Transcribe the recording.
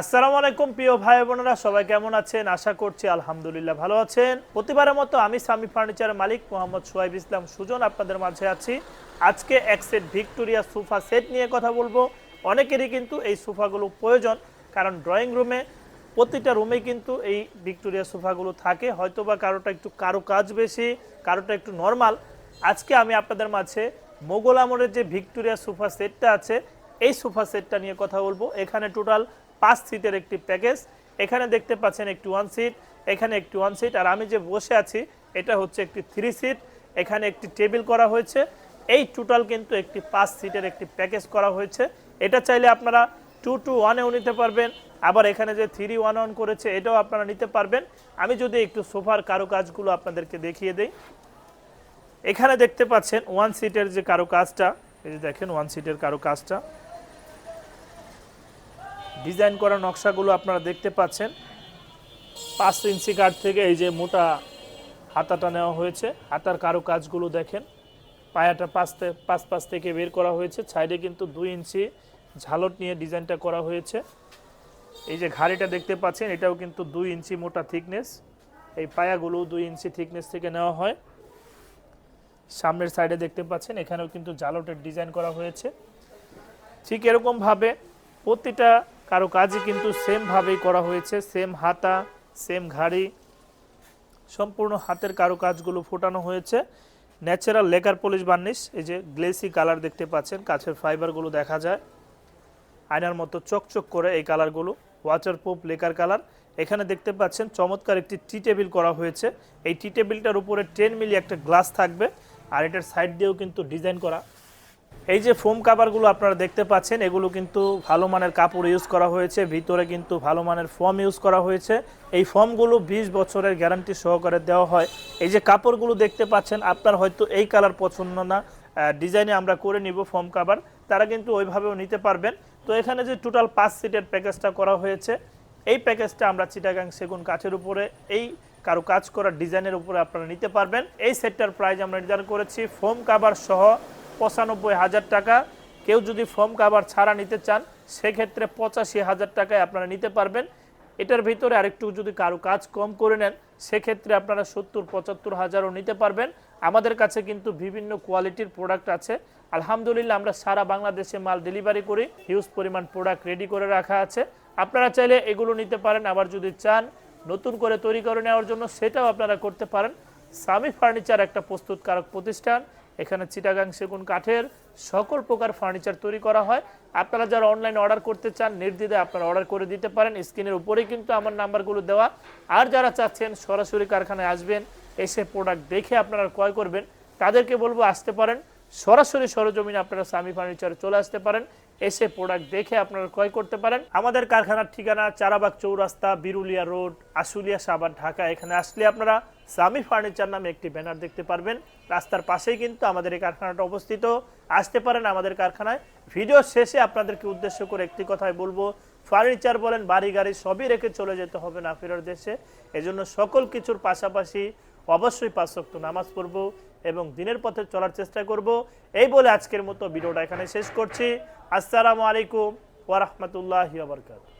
আসসালামু আলাইকুম, প্রিয় ভাই বোনেরা, সবাই কেমন আছেন? আশা করছি আলহামদুলিল্লাহ ভালো আছেন। প্রতিবারের মতো আমি সামি ফার্নিচারের মালিক মোহাম্মদ সোহাইব ইসলাম সুজন আপনাদের মাঝে আছি। আজকে এক সেট ভিক্টোরিয়া সোফা সেট নিয়ে কথা বলব। অনেকেরই কিন্তু এই সোফাগুলো প্রয়োজন, কারণ ড্রয়িং রুমে, প্রতিটা রুমে কিন্তু এই ভিক্টোরিয়া সোফাগুলো থাকে। হয়তো বা কারোটা একটু কারও কাজ বেশি, কারোটা একটু নর্মাল। আজকে আমি আপনাদের মাঝে মোগল আমলের যে ভিক্টোরিয়া সোফা সেটটা আছে এই সোফা সেটটা নিয়ে কথা বলব। এখানে টোটাল পাঁচ সিটের একটি প্যাকেজ। এখানে দেখতে পাচ্ছেন একটি ওয়ান সিট এখানে একটি ওয়ান সিট আর আমি যে বসে আছি, এটা হচ্ছে একটি থ্রি সিট এখানে একটি টেবিল করা হয়েছে। এই টোটাল কিন্তু একটি পাঁচ সিটের একটি প্যাকেজ করা হয়েছে। এটা চাইলে আপনারা টু টু ওয়ানেও নিতে পারবেন। আবার এখানে যে থ্রি ওয়ান ওয়ান করেছে, এটাও আপনারা নিতে পারবেন। আমি যদি একটু সোফার কারুকাজগুলো আপনাদেরকে দেখিয়ে দিই। এখানে দেখতে পাচ্ছেন ওয়ান সিটের যে কারও কাজটা এই যে দেখেন ওয়ান সিটের কারও কাজটা ডিজাইন করা নকশাগুলো আপনারা দেখতে পাচ্ছেন। পাঁচ ইঞ্চি কাঠ থেকে এই যে মোটা হাতাটা নেওয়া হয়েছে। হাতার কারও কাজগুলো দেখেন। পায়াটা পাঁচ পাঁচ পাঁচ থেকে বের করা হয়েছে। সাইডে কিন্তু দুই ইঞ্চি ঝালট নিয়ে ডিজাইনটা করা হয়েছে। এই যে ঘাড়িটা দেখতে পাচ্ছেন, এটাও কিন্তু দুই ইঞ্চি মোটা থিকনেস। এই পায়াগুলো দুই ইঞ্চি থিকনেস থেকে নেওয়া হয়। সামনের সাইডে দেখতে পাচ্ছেন, এখানেও কিন্তু জালটের ডিজাইন করা হয়েছে। ঠিক এরকমভাবে প্রতিটা কারও কাজই কিন্তু সেমভাবেই করা হয়েছে সেম হাতা সেম ঘাড়ি, সম্পূর্ণ হাতের কারও কাজগুলো ফোটানো হয়েছে। ন্যাচারাল লেকার পলিশ বার্নিশ এই যে গ্লেসি কালার দেখতে পাচ্ছেন, কাছের ফাইবারগুলো দেখা যায়। আয়নার মতো চকচক করে এই কালারগুলো ওয়াটার প্রুফ লেকার কালার এখানে দেখতে পাচ্ছেন চমৎকার একটি টি টেবিল করা হয়েছে। এই টি টেবিলটার উপরে টেন মিলি একটা গ্লাস থাকবে, আর এটার সাইড দিয়েও কিন্তু ডিজাইন করা। এই যে ফোম কাভারগুলো আপনারা দেখতে পাচ্ছেন, এগুলো কিন্তু ভালো মানের কাপড় ইউজ করা হয়েছে, ভিতরে কিন্তু ভালো মানের ফর্ম ইউজ করা হয়েছে। এই ফর্মগুলো বিশ বছরের গ্যারান্টি সহকারে দেওয়া হয়। এই যে কাপড়গুলো দেখতে পাচ্ছেন, আপনার হয়তো এই কালার পছন্দ না ডিজাইনে আমরা করে নিব ফর্ম কাভার তারা কিন্তু ওইভাবেও নিতে পারবেন। তো এখানে যে টোটাল পাঁচ সিটের প্যাকেজটা করা হয়েছে, এই প্যাকেজটা আমরা চিটাগাং সেগুন কাঠের উপরে, এই কারও কাজ করা ডিজাইনের উপরে আপনারা নিতে পারবেন। এই সেটটার প্রাইস আমরা নির্ধারণ করেছি ফোম কাভার সহ পঁচানব্বই হাজার টাকা। কেউ যদি ফোম কাভার ছাড়া নিতে চান, সেক্ষেত্রে পঁচাশি হাজার টাকায় আপনারা নিতে পারবেন। এটার ভিতরে আরেকটু যদি কারও কাজ কম করে নেন, সেক্ষেত্রে আপনারা সত্তর পঁচাত্তর হাজারও নিতে পারবেন। আমাদের কাছে কিন্তু বিভিন্ন কোয়ালিটির প্রোডাক্ট আছে। আলহামদুলিল্লাহ, আমরা সারা বাংলাদেশে মাল ডেলিভারি করি। হিউজ পরিমাণ প্রোডাক্ট রেডি করে রাখা আছে। আপনারা চাইলে এগুলো নিতে পারেন। আবার যদি চান, নতুন করে তৈরি করে নেওয়ার জন্য সেটাও আপনারা করতে পারেন। সামি ফার্নিচার একটা প্রস্তুতকারক প্রতিষ্ঠান। এখানে চিটাগাং সেগুন কাঠের সকল প্রকার ফার্নিচার তৈরি করা হয়। আপনারা যারা অনলাইন অর্ডার করতে চান, নির্দ্বিধায় আপনারা অর্ডার করে দিতে পারেন। স্ক্রিনের উপরেই কিন্তু আমার নাম্বারগুলো দেওয়া। আর যারা চাচ্ছেন, সরাসরি কারখানায় আসবেন, এসে প্রোডাক্ট দেখে আপনারা ক্রয় করবেন। তাদেরকে বলব, আসতে পারেন। সরাসরি সরজমিনে আপনারা সামি ফার্নিচারে চলে আসতে পারেন, এসে প্রোডাক্ট দেখে আপনারা ক্রয় করতে পারেন। আমাদের কারখানার ঠিকানা চারাবাগ চৌরাস্তা, বিরুলিয়া রোড, আশুলিয়া সাবার ঢাকা। এখানে আসলে আপনারা সামি ফার্নিচার নামে একটি ব্যানার দেখতে পারবেন। রাস্তার পাশেই কিন্তু আমাদের এই কারখানাটা অবস্থিত। আসতে পারেন আমাদের কারখানায়। ভিডিও শেষে আপনাদেরকে উদ্দেশ্য করে একটি কথাই বলব। ফার্নিচার বলেন, বাড়ি, গাড়ি সবই রেখে চলে যেতে হবে না ফেরার দেশে। এজন্য সকল কিছুর পাশাপাশি অবশ্যই পাঁচ শক্ত নামাজ পড়ব এবং দিনের পথে চলার চেষ্টা করব। এই বলে আজকের মতো ভিডিওটা এখানে শেষ করছি। আসসালামু আলাইকুম ওরহমতুল্লাহ বারাকাতুহু।